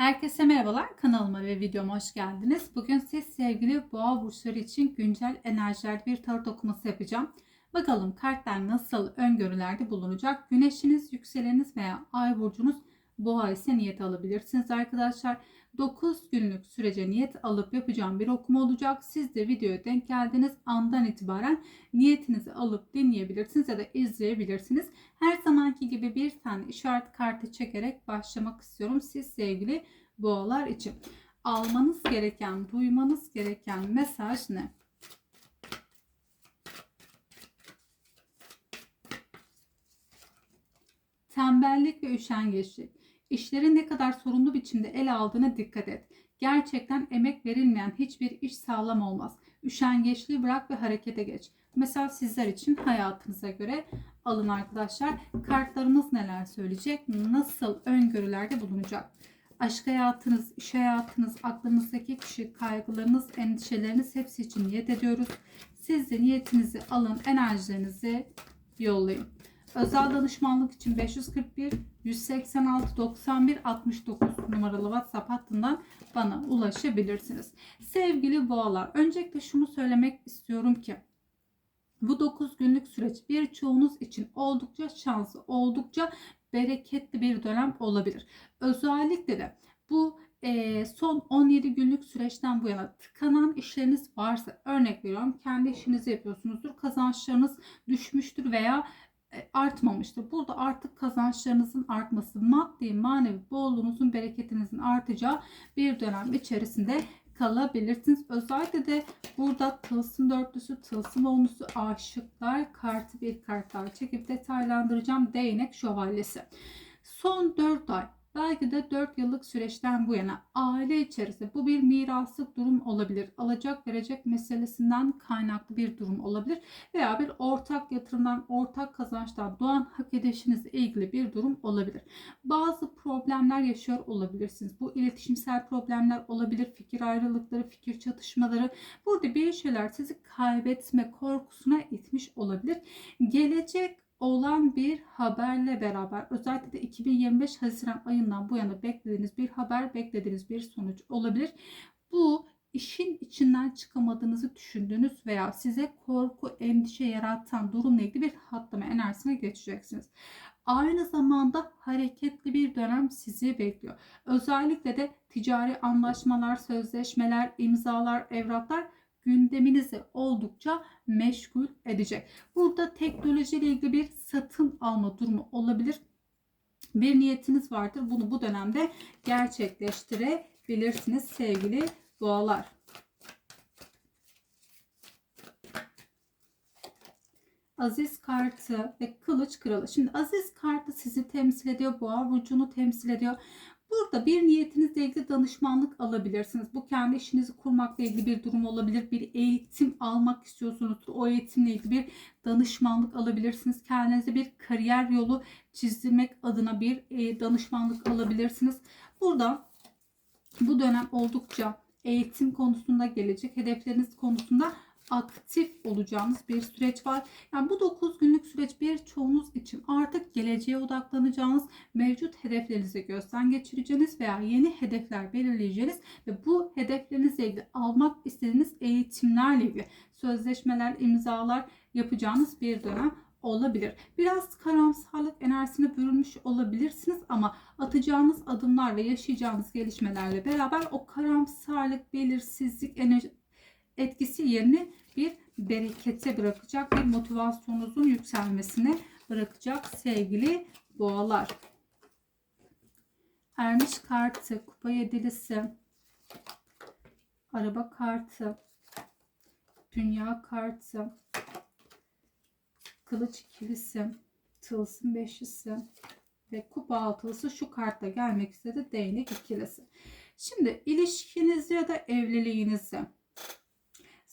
Herkese merhabalar. Kanalıma ve videoma hoş geldiniz. Bugün siz sevgili boğa burçları için güncel enerjiler bir tarot okuması yapacağım. Bakalım kartlar nasıl öngörülerde bulunacak? Güneşiniz, yükseleniniz veya ay burcunuz boğa ise niyet alabilirsiniz arkadaşlar. 9 günlük sürece niyet alıp yapacağım bir okuma olacak. Siz de videoya denk geldiğiniz andan itibaren niyetinizi alıp dinleyebilirsiniz ya da izleyebilirsiniz. Her zamanki gibi bir tane işaret kartı çekerek başlamak istiyorum. Siz sevgili boğalar için. Almanız gereken, duymanız gereken mesaj ne? Tembellik ve üşengeçlik. İşleri ne kadar sorumlu biçimde ele aldığına dikkat et. Gerçekten emek verilmeyen hiçbir iş sağlam olmaz. Üşengeçliği bırak ve harekete geç. Mesela sizler için hayatınıza göre alın arkadaşlar. Kartlarımız neler söyleyecek? Nasıl öngörülerde bulunacak? Aşk hayatınız, iş hayatınız, aklınızdaki kişi, kaygılarınız, endişeleriniz hepsi için niyet ediyoruz. Siz de niyetinizi alın, enerjilerinizi yollayın. Özel danışmanlık için 541 186 91 69 numaralı WhatsApp hattından bana ulaşabilirsiniz. Sevgili boğalar, öncelikle şunu söylemek istiyorum ki bu 9 günlük süreç birçoğunuz için oldukça şanslı, oldukça bereketli bir dönem olabilir. Özellikle de bu e, son 17 günlük süreçten bu yana tıkanan işleriniz varsa örnek veriyorum kendi işinizi yapıyorsunuzdur kazançlarınız düşmüştür veya artmamıştır. Burada artık kazançlarınızın artması, maddi manevi bolluğunuzun bereketinizin artacağı bir dönem içerisinde kalabilirsiniz. Özellikle de burada tılsım dörtlüsü, tılsım onlusu, aşıklar kartı bir kart daha çekip detaylandıracağım. Değnek şövalyesi. Son 4 ay Belki de 4 yıllık süreçten bu yana aile içerisinde bu bir miraslık durum olabilir. Alacak verecek meselesinden kaynaklı bir durum olabilir. Veya bir ortak yatırımdan, ortak kazançtan doğan hak edişinizle ilgili bir durum olabilir. Bazı problemler yaşıyor olabilirsiniz. Bu iletişimsel problemler olabilir. Fikir ayrılıkları, fikir çatışmaları. Burada bir şeyler sizi kaybetme korkusuna itmiş olabilir. Gelecek olan bir haberle beraber özellikle de 2025 Haziran ayından bu yana beklediğiniz bir haber, beklediğiniz bir sonuç olabilir. Bu işin içinden çıkamadığınızı düşündüğünüz veya size korku, endişe yaratan durumla ilgili bir hatlama enerjisine geçeceksiniz. Aynı zamanda hareketli bir dönem sizi bekliyor. Özellikle de ticari anlaşmalar, sözleşmeler, imzalar, evraklar gündeminizi oldukça meşgul edecek. Burada teknolojiyle ilgili bir satın alma durumu olabilir. Bir niyetiniz vardır. Bunu bu dönemde gerçekleştirebilirsiniz sevgili boğalar. Aziz kartı ve kılıç kralı. Şimdi Aziz kartı sizi temsil ediyor. Boğa burcunu temsil ediyor. Burada bir niyetinizle ilgili danışmanlık alabilirsiniz. Bu kendi işinizi kurmakla ilgili bir durum olabilir. Bir eğitim almak istiyorsunuzdur. O eğitimle ilgili bir danışmanlık alabilirsiniz. Kendinize bir kariyer yolu çizdirmek adına bir e, danışmanlık alabilirsiniz. Burada bu dönem oldukça eğitim konusunda gelecek hedefleriniz konusunda aktif olacağınız bir süreç var. Yani bu 9 günlük süreç birçoğunuz için artık geleceğe odaklanacağınız, mevcut hedeflerinizi gözden geçireceğiniz veya yeni hedefler belirleyeceğiniz ve bu hedeflerinizle ilgili almak istediğiniz eğitimlerle ilgili sözleşmeler, imzalar yapacağınız bir dönem olabilir. Biraz karamsarlık enerjisine bürünmüş olabilirsiniz ama atacağınız adımlar ve yaşayacağınız gelişmelerle beraber o karamsarlık, belirsizlik enerji etkisi yerini bir berekete bırakacak, bir motivasyonunuzun yükselmesine bırakacak sevgili boğalar. Ermiş kartı, kupa yedilisi, araba kartı, dünya kartı, kılıç ikilisi, tılsım beşlisi ve kupa altılısı şu kartla gelmek istedi değnek ikilisi. Şimdi ilişkinizi ya da evliliğinizi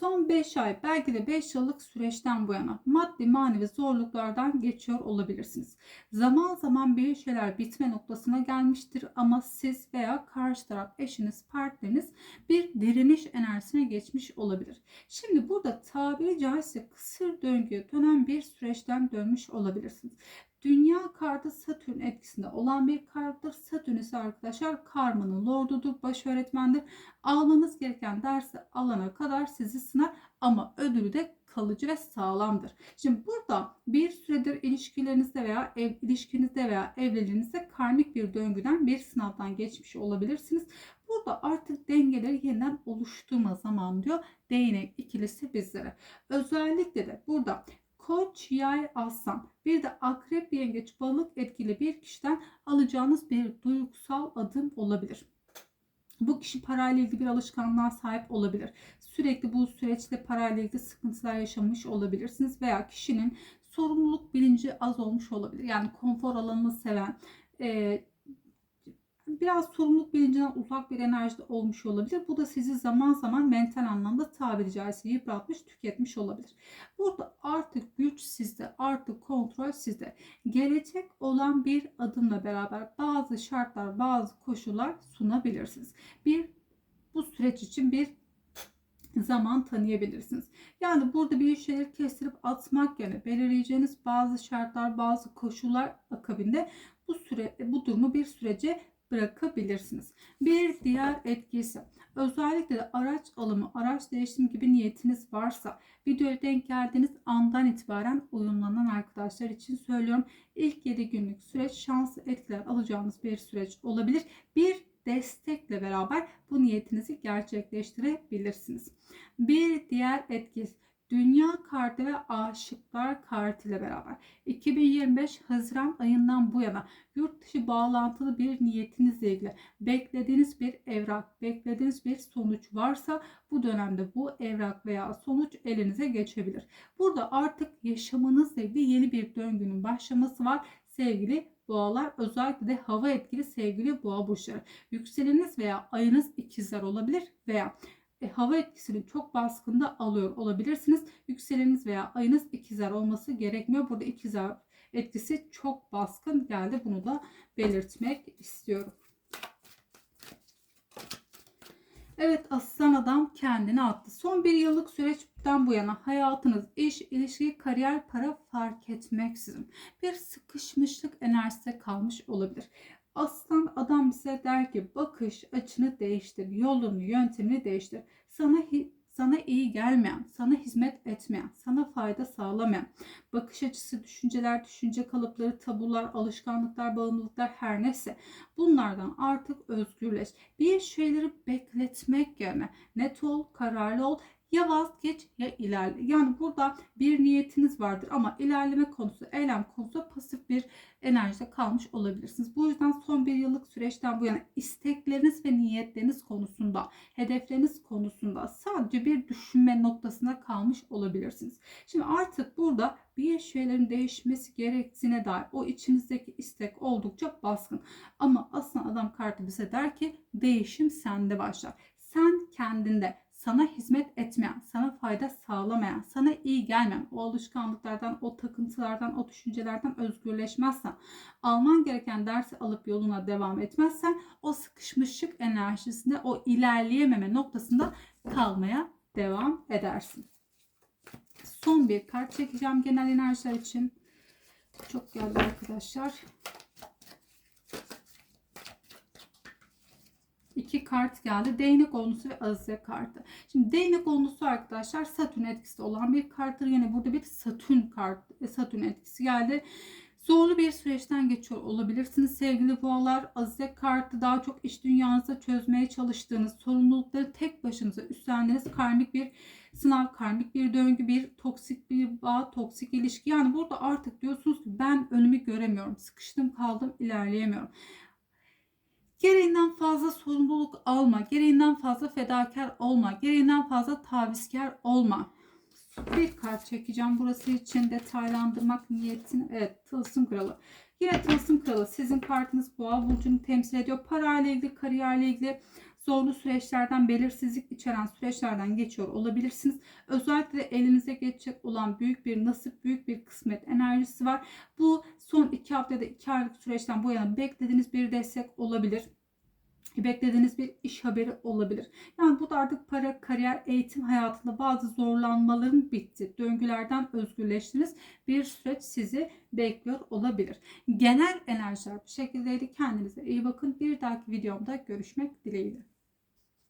Son 5 ay belki de 5 yıllık süreçten bu yana maddi manevi zorluklardan geçiyor olabilirsiniz. Zaman zaman bir şeyler bitme noktasına gelmiştir ama siz veya karşı taraf eşiniz, partneriniz bir direniş enerjisine geçmiş olabilir. Şimdi burada tabiri caizse kısır döngüye dönen bir süreçten dönmüş olabilirsiniz. Dünya kartı Satürn etkisinde olan bir karttır. Satürn ise arkadaşlar karmanın lordudur, baş öğretmendir. Almanız gereken dersi alana kadar sizi sınar ama ödülü de kalıcı ve sağlamdır. Şimdi burada bir süredir ilişkilerinizde veya ev ilişkinizde veya evliliğinizde karmik bir döngüden bir sınavdan geçmiş olabilirsiniz. Burada artık dengeleri yeniden oluşturma zaman diyor değnek ikilisi bizlere. Özellikle de burada Koç, yay, aslan. Bir de akrep, yengeç, balık etkili bir kişiden alacağınız bir duygusal adım olabilir. Bu kişi parayla ilgili bir alışkanlığa sahip olabilir. Sürekli bu süreçte parayla ilgili sıkıntılar yaşamış olabilirsiniz veya kişinin sorumluluk bilinci az olmuş olabilir. Yani konfor alanını seven, biraz sorumluluk bilincinden uzak bir enerjide olmuş olabilir. Bu da sizi zaman zaman mental anlamda tabiri caizse yıpratmış, tüketmiş olabilir. Burada artık güç sizde, artık kontrol sizde. Gelecek olan bir adımla beraber bazı şartlar, bazı koşullar sunabilirsiniz. Bir bu süreç için bir zaman tanıyabilirsiniz. Yani burada bir şeyleri kestirip atmak yerine belirleyeceğiniz bazı şartlar, bazı koşullar akabinde bu süre bu durumu bir sürece bırakabilirsiniz. Bir diğer etkisi özellikle de araç alımı, araç değiştirme gibi niyetiniz varsa videoya denk geldiğiniz andan itibaren uyumlanan arkadaşlar için söylüyorum. İlk 7 günlük süreç şanslı etkiler alacağınız bir süreç olabilir. Bir destekle beraber bu niyetinizi gerçekleştirebilirsiniz. Bir diğer etkisi Dünya kartı ve aşıklar kartı ile beraber 2025 Haziran ayından bu yana yurt dışı bağlantılı bir niyetinizle ilgili beklediğiniz bir evrak, beklediğiniz bir sonuç varsa bu dönemde bu evrak veya sonuç elinize geçebilir. Burada artık yaşamınızla ilgili yeni bir döngünün başlaması var sevgili boğalar özellikle de hava etkili sevgili boğa burçları. Yükseleniniz veya ayınız ikizler olabilir veya e, hava etkisini çok baskında alıyor olabilirsiniz. Yükseleniniz veya ayınız ikizler olması gerekmiyor. Burada ikizler etkisi çok baskın geldi. Bunu da belirtmek istiyorum. Evet aslan adam kendini attı. Son bir yıllık süreçten bu yana hayatınız, iş, ilişki, kariyer, para fark etmeksizin bir sıkışmışlık enerjisi kalmış olabilir. Aslan adam bize der ki bakış açını değiştir, yolunu, yöntemini değiştir. Sana sana iyi gelmeyen, sana hizmet etmeyen, sana fayda sağlamayan, bakış açısı, düşünceler, düşünce kalıpları, tabular, alışkanlıklar, bağımlılıklar her neyse bunlardan artık özgürleş. Bir şeyleri bekletmek yerine net ol, kararlı ol ya vazgeç ya ilerle. Yani burada bir niyetiniz vardır ama ilerleme konusu, eylem konusu pasif bir enerjide kalmış olabilirsiniz. Bu yüzden son bir yıllık süreçten bu yana istekleriniz ve niyetleriniz konusunda, hedefleriniz konusunda sadece bir düşünme noktasına kalmış olabilirsiniz. Şimdi artık burada bir şeylerin değişmesi gerektiğine dair o içinizdeki istek oldukça baskın. Ama aslında adam kartı bize der ki değişim sende başlar. Sen kendinde sana hizmet etmeyen, sana fayda sağlamayan, sana iyi gelmeyen o alışkanlıklardan, o takıntılardan, o düşüncelerden özgürleşmezsen, alman gereken dersi alıp yoluna devam etmezsen o sıkışmışlık enerjisinde, o ilerleyememe noktasında kalmaya devam edersin. Son bir kart çekeceğim genel enerjiler için. Çok geldi arkadaşlar. İki kart geldi. Değnek onlusu ve azize kartı. Şimdi değnek onlusu arkadaşlar Satürn etkisi olan bir karttır. Yine burada bir Satürn kart, Satürn etkisi geldi. Zorlu bir süreçten geçiyor olabilirsiniz sevgili boğalar. Azize kartı daha çok iş dünyanızda çözmeye çalıştığınız sorumlulukları tek başınıza üstlendiğiniz karmik bir sınav, karmik bir döngü, bir toksik bir bağ, toksik ilişki. Yani burada artık diyorsunuz ki ben önümü göremiyorum. Sıkıştım kaldım ilerleyemiyorum. Gereğinden fazla sorumluluk alma, gereğinden fazla fedakar olma, gereğinden fazla tavizkar olma. Bir kart çekeceğim burası için detaylandırmak niyetini. Evet, tılsım kralı. Yine tılsım kralı sizin kartınız boğa burcunu temsil ediyor. Parayla ilgili, kariyerle ilgili zorlu süreçlerden, belirsizlik içeren süreçlerden geçiyor olabilirsiniz. Özellikle elinize geçecek olan büyük bir nasip, büyük bir kısmet enerjisi var. Bu son iki haftada iki aylık süreçten bu yana beklediğiniz bir destek olabilir. beklediğiniz bir iş haberi olabilir. Yani bu da artık para, kariyer, eğitim hayatında bazı zorlanmaların bitti. Döngülerden özgürleştiniz. Bir süreç sizi bekliyor olabilir. Genel enerjiler bu şekildeydi. Kendinize iyi bakın. Bir dahaki videomda görüşmek dileğiyle.